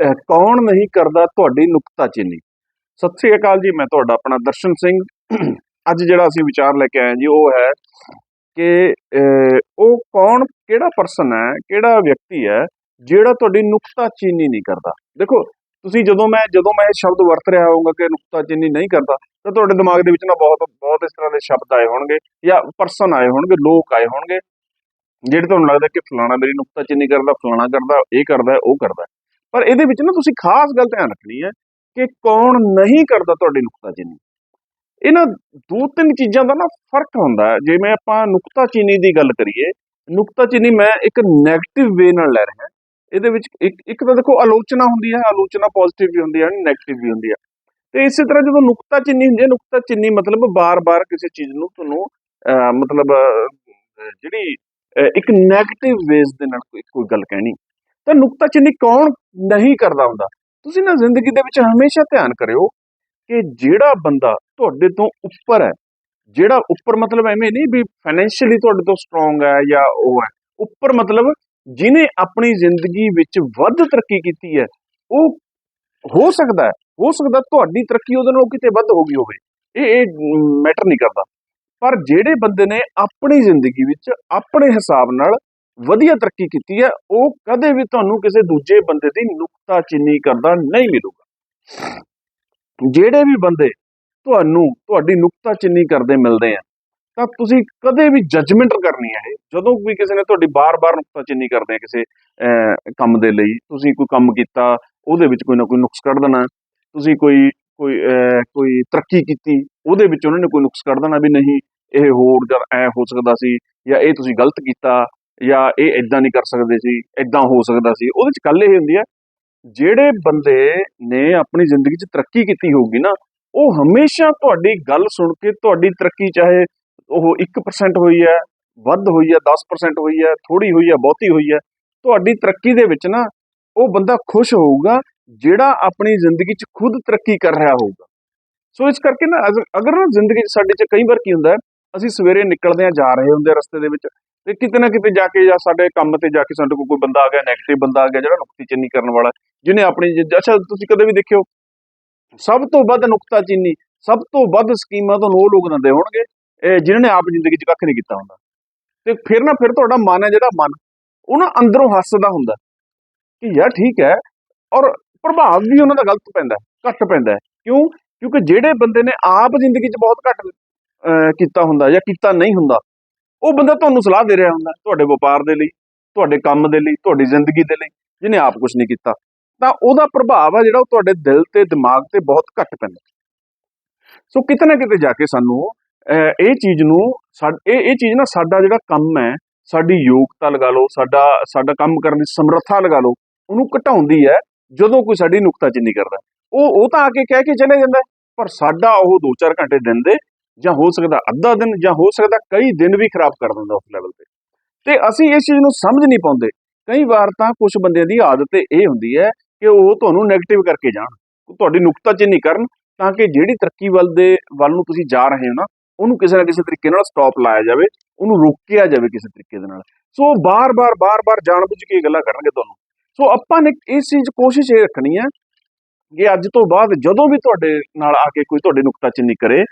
ਅਹ ਕੌਣ ਨਹੀਂ ਕਰਦਾ ਤੁਹਾਡੀ ਨੁਕਤਾਚੀਨੀ ਸਤਿ ਸ੍ਰੀ ਅਕਾਲ ਜੀ, ਮੈਂ ਤੁਹਾਡਾ ਆਪਣਾ ਦਰਸ਼ਨ ਸਿੰਘ। ਅੱਜ ਜਿਹੜਾ ਅਸੀਂ ਵਿਚਾਰ ਲੈ ਕੇ ਆਏ ਜੀ, ਉਹ ਹੈ ਕਿ ਉਹ ਕੌਣ, ਕਿਹੜਾ ਪਰਸਨ ਹੈ, ਕਿਹੜਾ ਵਿਅਕਤੀ ਹੈ, ਜਿਹੜਾ ਤੁਹਾਡੀ ਨੁਕਤਾਚੀਨੀ ਨਹੀਂ ਕਰਦਾ? ਦੇਖੋ, ਤੁਸੀਂ ਜਦੋਂ ਮੈਂ ਜਦੋਂ ਮੈਂ ਇਹ ਸ਼ਬਦ ਵਰਤ ਰਿਹਾ ਹੋਊਗਾ ਕਿ ਨੁਕਤਾਚੀਨੀ ਨਹੀਂ ਕਰਦਾ, ਤਾਂ ਤੁਹਾਡੇ ਦਿਮਾਗ ਦੇ ਵਿੱਚ ਨਾ ਬਹੁਤ ਬਹੁਤ ਇਸ ਤਰ੍ਹਾਂ ਦੇ ਸ਼ਬਦ ਆਏ ਹੋਣਗੇ, ਜਾਂ ਪਰਸਨ ਆਏ ਹੋਣਗੇ, ਲੋਕ ਆਏ ਹੋਣਗੇ, ਜਿਹੜੇ ਤੁਹਾਨੂੰ ਲੱਗਦਾ ਕਿ ਫਲਾਣਾ ਮੇਰੀ ਨੁਕਤਾਚੀਨੀ ਕਰਦਾ, ਫਲਾਣਾ ਕਰਦਾ, ਇਹ ਕਰਦਾ, ਉਹ ਕਰਦਾ। ਪਰ ਇਹਦੇ ਵਿੱਚ ਨਾ ਤੁਸੀਂ ਖਾਸ ਗੱਲ ਧਿਆਨ ਰੱਖਣੀ ਹੈ ਕਿ ਕੌਣ ਨਹੀਂ ਕਰਦਾ ਤੁਹਾਡੇ ਨੁਕਤਾਚੀਨੀ ਇਹਨਾਂ ਦੋ ਤਿੰਨ ਚੀਜ਼ਾਂ ਦਾ ਨਾ ਫ਼ਰਕ ਹੁੰਦਾ ਜੇ ਮੈਂ ਆਪਾਂ ਨੁਕਤਾਚੀਨੀ ਦੀ ਗੱਲ ਕਰੀਏ ਨੁਕਤਾਚੀਨੀ ਮੈਂ ਇੱਕ ਨੈਗੇਟਿਵ ਵੇ ਨਾਲ ਲੈ ਰਿਹਾ। ਇਹਦੇ ਵਿੱਚ ਇੱਕ ਇੱਕ ਤਾਂ ਦੇਖੋ ਆਲੋਚਨਾ ਹੁੰਦੀ ਹੈ, ਆਲੋਚਨਾ ਪੋਜ਼ਿਟਿਵ ਵੀ ਹੁੰਦੀ ਹੈ ਐਂਡ 네ਗੇਟਿਵ ਵੀ ਹੁੰਦੀ ਹੈ। ਤੇ ਇਸੇ ਤਰ੍ਹਾਂ ਜਦੋਂ ਨੁਕਤਾਚੀਨੀ ਹੁੰਦੀ ਹੈ ਨੁਕਤਾਚੀਨੀ ਮਤਲਬ ਬਾਰ-ਬਾਰ ਕਿਸੇ ਚੀਜ਼ ਨੂੰ ਤੁਹਾਨੂੰ ਮਤਲਬ ਜਿਹੜੀ ਇੱਕ ਨੈਗੇਟਿਵ ਵੇਜ਼ ਦੇ ਨਾਲ ਕੋਈ ਗੱਲ ਕਹਿਣੀ। ਤਾਂ ਨੁਕਤਾਚੀਨੀ ਕੌਣ ਨਹੀਂ ਕਰਦਾ ਹੁੰਦਾ? ਤੁਸੀਂ ਨਾ ਜ਼ਿੰਦਗੀ ਦੇ ਵਿੱਚ ਹਮੇਸ਼ਾ ਧਿਆਨ ਕਰਿਓ ਕਿ ਜਿਹੜਾ ਬੰਦਾ ਤੁਹਾਡੇ ਤੋਂ ਉੱਪਰ ਹੈ, ਜਿਹੜਾ ਉੱਪਰ ਮਤਲਬ ਐਵੇਂ ਨਹੀਂ ਵੀ ਫਾਈਨੈਂਸ਼ੀਅਲੀ ਤੁਹਾਡੇ ਤੋਂ ਸਟਰੋਂਗ ਹੈ ਜਾਂ ਉਹ ਹੈ, ਉੱਪਰ ਮਤਲਬ ਜਿਨੇ ਆਪਣੀ ਜ਼ਿੰਦਗੀ ਵਿੱਚ ਵੱਧ ਤਰੱਕੀ ਕੀਤੀ ਹੈ, ਉਹ ਹੋ ਸਕਦਾ ਹੈ, ਹੋ ਸਕਦਾ ਤੁਹਾਡੀ ਤਰੱਕੀ ਉਹਦੇ ਨਾਲੋਂ ਕਿਤੇ ਵੱਧ ਹੋ ਗਈ ਹੋਵੇ, ਇਹ ਇਹ ਮੈਟਰ ਨਹੀਂ ਕਰਦਾ। ਪਰ ਜਿਹੜੇ ਬੰਦੇ ਨੇ ਆਪਣੀ ਜ਼ਿੰਦਗੀ ਵਿੱਚ ਆਪਣੇ ਹਿਸਾਬ ਨਾਲ ਵਧੀਆ ਤਰੱਕੀ ਕੀਤੀ ਹੈ ਉਹ ਕਦੇ ਵੀ ਤੁਹਾਨੂੰ ਕਿਸੇ ਦੂਜੇ ਬੰਦੇ ਦੀ ਨੁਕਤਾਚੀਨੀ ਕਰਦਾ ਨਹੀਂ ਮਿਲੂਗਾ। ਜਿਹੜੇ ਵੀ ਬੰਦੇ ਤੁਹਾਨੂੰ ਤੁਹਾਡੀ ਨੁਕਤਾਚੀਨੀ ਕਰਦੇ ਮਿਲਦੇ ਆ ਤਾਂ ਤੁਸੀਂ ਕਦੇ ਵੀ ਜੱਜਮੈਂਟ ਕਰਨੀ ਹੈ ਜਦੋਂ ਵੀ ਕਿਸੇ ਨੇ ਤੁਹਾਡੀ ਬਾਰ-ਬਾਰ ਨੁਕਤਾਚੀਨੀ ਕਰਦੇ ਆ ਕਿਸੇ ਅਹ, ਕੰਮ ਦੇ ਲਈ ਤੁਸੀਂ ਕੋਈ ਕੰਮ ਕੀਤਾ ਉਹਦੇ ਵਿੱਚ ਕੋਈ ਨਾ ਕੋਈ ਨੁਕਸ ਕੱਢ ਦੇਣਾ ਤੁਸੀਂ ਕੋਈ ਕੋਈ ਕੋਈ ਤਰੱਕੀ ਕੀਤੀ ਉਹਦੇ ਵਿੱਚ ਉਹਨਾਂ ਨੇ ਕੋਈ ਨੁਕਸ ਕੱਢ ਦੇਣਾ ਵੀ ਨਹੀਂ ਇਹ ਹੋਰ ਜਾਂ ਐ ਹੋ ਸਕਦਾ ਸੀ ਜਾਂ ਇਹ ਤੁਸੀਂ ਗਲਤ ਕੀਤਾ ਜਾਂ ਇਹ ਇਦਾਂ ਨਹੀਂ ਕਰ ਸਕਦੇ ਸੀ ਇਦਾਂ ਹੋ ਸਕਦਾ ਸੀ ਉਹਦੇ ਚ ਗੱਲ ਇਹ ਹੁੰਦੀ ਹੈ ਜਿਹੜੇ ਬੰਦੇ ਨੇ ਆਪਣੀ ਜ਼ਿੰਦਗੀ 'ਚ ਤਰੱਕੀ ਕੀਤੀ ਹੋਊਗੀ ਨਾ ਉਹ ਹਮੇਸ਼ਾ ਤੁਹਾਡੀ ਗੱਲ ਸੁਣ ਕੇ ਤੁਹਾਡੀ ਤਰੱਕੀ ਚਾਹੇ ਉਹ 1% ਹੋਈ ਹੈ ਵੱਧ ਹੋਈ ਹੈ 10% ਹੋਈ ਹੈ ਥੋੜੀ ਹੋਈ ਹੈ ਬਹੁਤੀ ਹੋਈ ਹੈ ਤੁਹਾਡੀ ਤਰੱਕੀ ਦੇ ਵਿੱਚ ਨਾ ਉਹ ਬੰਦਾ ਖੁਸ਼ ਹੋਊਗਾ ਜਿਹੜਾ ਆਪਣੀ ਜ਼ਿੰਦਗੀ 'ਚ ਖੁਦ ਤਰੱਕੀ ਕਰ ਰਿਹਾ ਹੋਊਗਾ। ਸੋ ਇਸ ਕਰਕੇ ਨਾ ਅਗਰ- ਅਗਰ ਨਾ ਜ਼ਿੰਦਗੀ 'ਚ ਸਾਡੇ 'ਚ ਕਈ ਵਾਰ ਕੀ ਹੁੰਦਾ ਹੈ, ਅਸੀਂ ਸਵੇਰੇ ਨਿਕਲਦੇ ਆ ਜਾ ਰਹੇ ਹੁੰਦੇ ਰਸਤੇ ਦੇ ਵਿੱਚ ਤੇ ਕਿਤੇ ਨਾ ਕਿਤੇ ਜਾ ਕੇ ਜਾਂ ਸਾਡੇ ਕੰਮ ਤੇ ਜਾ ਕੇ ਸਾਡੇ ਕੋਲ ਕੋਈ ਬੰਦਾ ਆ ਗਿਆ ਨੈਗੇਟਿਵ ਬੰਦਾ ਆ ਗਿਆ ਜਿਹੜਾ ਨੁਕਤਾਚੀਨੀ ਕਰਨ ਵਾਲਾ, ਜਿਹਨੇ ਆਪਣੀ ਅੱਛਾ, ਤੁਸੀਂ ਕਦੇ ਵੀ ਦੇਖਿਓ, ਸਭ ਤੋਂ ਵੱਧ ਨੁਕਤਾਚੀਨੀ ਸਭ ਤੋਂ ਵੱਧ ਸਕੀਮਾਂ ਤੁਹਾਨੂੰ ਉਹ ਲੋਕ ਦਿੰਦੇ ਹੋਣਗੇ, ਇਹ ਜਿਨ੍ਹਾਂ ਨੇ ਆਪ ਜ਼ਿੰਦਗੀ 'ਚ ਕੱਖ ਨਹੀਂ ਕੀਤਾ ਹੁੰਦਾ। ਤੇ ਫਿਰ ਨਾ ਫਿਰ ਤੁਹਾਡਾ ਮਨ ਹੈ ਜਿਹੜਾ ਮਨ, ਉਹ ਨਾ ਅੰਦਰੋਂ ਹੱਸਦਾ ਹੁੰਦਾ ਕਿ ਯਾਰ ਠੀਕ ਹੈ, ਔਰ ਪ੍ਰਭਾਵ ਵੀ ਉਹਨਾਂ ਦਾ ਗਲਤ ਪੈਂਦਾ ਘੱਟ ਪੈਂਦਾ ਕਿਉਂ? ਕਿਉਂਕਿ ਜਿਹੜੇ ਬੰਦੇ ਨੇ ਆਪ ਜ਼ਿੰਦਗੀ 'ਚ ਬਹੁਤ ਘੱਟ ਕੀਤਾ ਹੁੰਦਾ ਜਾਂ ਕੀਤਾ ਨਹੀਂ ਹੁੰਦਾ ਉਹ ਬੰਦਾ ਤੁਹਾਨੂੰ ਸਲਾਹ ਦੇ ਰਿਹਾ ਹੁੰਦਾ ਤੁਹਾਡੇ ਵਪਾਰ ਦੇ ਲਈ, ਤੁਹਾਡੇ ਕੰਮ ਦੇ ਲਈ, ਤੁਹਾਡੀ ਜ਼ਿੰਦਗੀ ਦੇ ਲਈ, ਜਿਹਨੇ ਆਪ ਕੁਝ ਨਹੀਂ ਕੀਤਾ। ਤਾਂ ਉਹਦਾ ਪ੍ਰਭਾਵ ਆ ਜਿਹੜਾ ਉਹ ਤੁਹਾਡੇ ਦਿਲ ਤੇ, ਦਿਮਾਗ ਤੇ ਬਹੁਤ ਘੱਟ ਪੈਂਦਾ। ਸੋ ਕਿਤੇ ਨਾ ਕਿਤੇ ਜਾ ਕੇ ਸਾਨੂੰ ਇਹ ਚੀਜ਼ ਨੂੰ ਸਾ- ਇਹ ਇਹ ਚੀਜ਼ ਨਾ ਸਾਡਾ ਜਿਹੜਾ ਕੰਮ ਹੈ, ਸਾਡੀ ਯੋਗਤਾ ਲਗਾ ਲਓ, ਸਾਡਾ ਸਾਡਾ ਕੰਮ ਕਰਨ ਦੀ ਸਮਰੱਥਾ ਲਗਾ ਲਓ, ਉਹਨੂੰ ਘਟਾਉਂਦੀ ਹੈ ਜਦੋਂ ਕੋਈ ਸਾਡੀ ਨੁਕਤਾਚੀਨੀ ਕਰਦਾ। ਉਹ ਉਹ ਤਾਂ ਆ ਕੇ ਕਹਿ ਕੇ ਚਲੇ ਜਾਂਦਾ ਪਰ ਸਾਡਾ ਉਹ 2-4 ਘੰਟੇ ਦਿਨ ਦੇ ਜਾਂ ਹੋ ਸਕਦਾ ਅੱਧਾ ਦਿਨ ਜਾਂ ਹੋ ਸਕਦਾ ਕਈ ਦਿਨ ਵੀ ਖਰਾਬ ਕਰ ਦਿੰਦਾ ਉਸ ਲੈਵਲ ਤੇ। ਤੇ ਅਸੀਂ ਇਸ ਚੀਜ਼ ਨੂੰ ਸਮਝ ਨਹੀਂ ਪਾਉਂਦੇ। ਕਈ ਵਾਰ ਤਾਂ ਕੁਝ ਬੰਦਿਆਂ ਦੀ ਆਦਤ ਇਹ ਹੁੰਦੀ ਹੈ ਕਿ ਉਹ ਤੁਹਾਨੂੰ 네ਗੇਟਿਵ ਕਰਕੇ ਜਾਣ। ਤੁਹਾਡੀ ਨੁਕਤਾਚੀਨੀ ਕਰਨ ਤਾਂ ਕਿ ਜਿਹੜੀ ਤਰੱਕੀ ਵੱਲ ਦੇ ਵੱਲ ਨੂੰ ਤੁਸੀਂ ਜਾ ਰਹੇ ਹੋ ਨਾ, ਉਹਨੂੰ ਕਿਸੇ ਨਾ ਕਿਸੇ ਤਰੀਕੇ ਨਾਲ ਸਟਾਪ ਲਾਇਆ ਜਾਵੇ, ਉਹਨੂੰ ਰੋਕਿਆ ਜਾਵੇ ਕਿਸੇ ਤਰੀਕੇ ਦੇ ਨਾਲ। ਸੋ ਬਾਰ-ਬਾਰ ਬਾਰ-ਬਾਰ ਜਾਣਬੁੱਝ ਕੇ ਗੱਲਾਂ ਕਰਨਗੇ ਤੁਹਾਨੂੰ। ਸੋ ਆਪਾਂ ਨੇ ਇਸ ਚੀਜ਼ ਕੋਸ਼ਿਸ਼ ਇਹ ਰੱਖਣੀ ਹੈ ਕਿ ਅੱਜ ਤੋਂ ਬਾਅਦ ਜਦੋਂ ਵੀ ਤੁਹਾਡੇ ਨਾਲ ਆ ਕੇ ਕੋਈ ਤੁਹਾਡੀ ਨੁਕਤਾਚੀਨੀ ਕਰੇ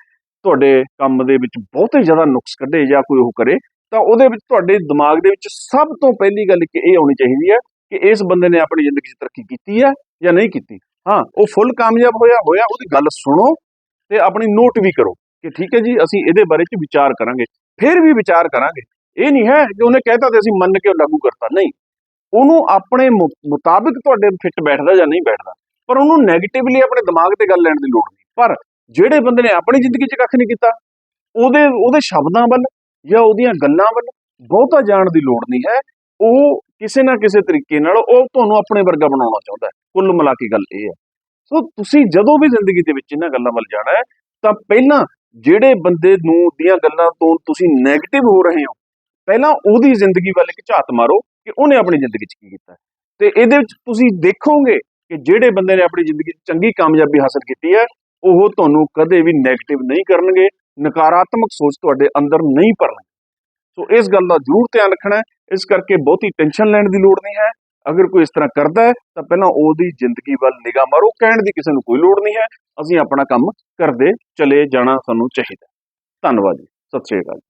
ਤੁਹਾਡੇ ਕੰਮ ਦੇ ਵਿੱਚ ਬਹੁਤੇ ਜ਼ਿਆਦਾ ਨੁਕਸ ਕੱਢੇ ਜਾਂ ਕੋਈ ਉਹ ਕਰੇ, ਤਾਂ ਉਹਦੇ ਵਿੱਚ ਤੁਹਾਡੇ ਦਿਮਾਗ ਦੇ ਵਿੱਚ ਸਭ ਤੋਂ ਪਹਿਲੀ ਗੱਲ ਕਿ ਇਹ ਆਉਣੀ ਚਾਹੀਦੀ ਹੈ ਕਿ ਇਸ ਬੰਦੇ ਨੇ ਆਪਣੀ ਜ਼ਿੰਦਗੀ 'ਚ ਤਰੱਕੀ ਕੀਤੀ ਹੈ ਜਾਂ ਨਹੀਂ ਕੀਤੀ। ਹਾਂ, ਉਹ ਫੁੱਲ ਕਾਮਯਾਬ ਹੋਇਆ ਹੋਇਆ, ਉਹਦੀ ਗੱਲ ਸੁਣੋ ਤੇ ਆਪਣੀ ਨੋਟ ਵੀ ਕਰੋ ਕਿ ਠੀਕ ਹੈ ਜੀ, ਅਸੀਂ ਇਹਦੇ ਬਾਰੇ 'ਚ ਵਿਚਾਰ ਕਰਾਂਗੇ, ਫਿਰ ਵੀ ਵਿਚਾਰ ਕਰਾਂਗੇ। ਇਹ ਨਹੀਂ ਹੈ ਕਿ ਉਹਨੇ ਕਹਿਤਾ ਤੇ ਅਸੀਂ ਮੰਨ ਕੇ ਉਹ ਲਾਗੂ ਕਰਤਾ। ਨਹੀਂ, ਉਹਨੂੰ ਆਪਣੇ ਮੁ- ਮੁਤਾਬਿਕ ਤੁਹਾਡੇ ਫਿੱਟ ਬੈਠਦਾ ਜਾਂ ਨਹੀਂ ਬੈਠਦਾ, ਪਰ ਉਹਨੂੰ 네ਗੇਟਿਵਲੀ ਆਪਣੇ ਦਿਮਾਗ ਤੇ ਗੱਲ ਲੈਣ ਦੀ ਲੋੜ ਨਹੀਂ। ਪਰ ਜਿਹੜੇ ਬੰਦੇ ਨੇ ਆਪਣੀ ਜ਼ਿੰਦਗੀ 'ਚ ਕੱਖ ਨਹੀਂ ਕੀਤਾ, ਉਹਦੇ ਉਹਦੇ ਸ਼ਬਦਾਂ ਵੱਲ ਜਾਂ ਉਹਦੀਆਂ ਗੱਲਾਂ ਵੱਲ ਬਹੁਤਾ ਜਾਣ ਦੀ ਲੋੜ ਨਹੀਂ ਹੈ। ਉਹ ਕਿਸੇ ਨਾ ਕਿਸੇ ਤਰੀਕੇ ਨਾਲ ਉਹ ਤੁਹਾਨੂੰ ਆਪਣੇ ਵਰਗਾ ਬਣਾਉਣਾ ਚਾਹੁੰਦਾ ਹੈ। ਕੁੱਲ ਮਿਲਾ ਕੇ ਗੱਲ ਇਹ ਹੈ। ਸੋ ਤੁਸੀਂ ਜਦੋਂ ਵੀ ਜ਼ਿੰਦਗੀ ਦੇ ਵਿੱਚ ਇਹਨਾਂ ਗੱਲਾਂ ਵੱਲ ਜਾਣਾ ਹੈ, ਤਾਂ ਪਹਿਲਾਂ ਜਿਹੜੇ ਬੰਦੇ ਨੂੰ ਦੀਆਂ ਗੱਲਾਂ ਤੋਂ ਤੁਸੀਂ 네ਗੇਟਿਵ ਹੋ ਰਹੇ ਹੋ, ਪਹਿਲਾਂ ਉਹਦੀ ਜ਼ਿੰਦਗੀ ਵੱਲ ਇੱਕ ਝਾਤ ਮਾਰੋ ਕਿ ਉਹਨੇ ਆਪਣੀ ਜ਼ਿੰਦਗੀ 'ਚ ਕੀ ਕੀਤਾ ਤੇ ਇਹਦੇ ਵਿੱਚ ਤੁਸੀਂ ਦੇਖੋਗੇ ਕਿ ਜਿਹੜੇ ਬੰਦੇ ਨੇ ਆਪਣੀ ਜ਼ਿੰਦਗੀ 'ਚ ਚੰਗੀ ਕਾਮਯਾਬੀ ਹਾਸਲ ਕੀਤੀ ਹੈ ਉਹ ਤੁਹਾਨੂੰ ਕਦੇ ਵੀ 네ਗੇਟਿਵ ਨਹੀਂ ਕਰਨਗੇ, ਨਕਾਰਾਤਮਕ ਸੋਚ ਤੁਹਾਡੇ ਅੰਦਰ ਨਹੀਂ ਭਰਨਗੇ। ਸੋ ਇਸ ਗੱਲ ਦਾ ਜ਼ਰੂਰ ਧਿਆਨ ਰੱਖਣਾ ਇਸ ਕਰਕੇ ਬਹੁਤੀ ਟੈਨਸ਼ਨ ਲੈਣ ਦੀ ਲੋੜ ਨਹੀਂ ਹੈ। ਅਗਰ ਕੋਈ ਇਸ ਤਰ੍ਹਾਂ ਕਰਦਾ ਹੈ, ਤਾਂ ਪਹਿਲਾਂ ਉਹਦੀ ਜ਼ਿੰਦਗੀ ਵੱਲ ਨਿਗਾਹ ਮਾਰੋ, ਕਹਿਣ ਦੀ ਕਿਸੇ ਨੂੰ ਕੋਈ ਲੋੜ ਨਹੀਂ ਹੈ। ਅਸੀਂ ਆਪਣਾ ਕੰਮ ਕਰਦੇ, ਚਲੇ ਜਾਣਾ ਸਾਨੂੰ ਚਾਹੀਦਾ ਧੰਨਵਾਦ ਜੀ। ਸਤਿ ਸ਼੍ਰੀ ਅਕਾਲ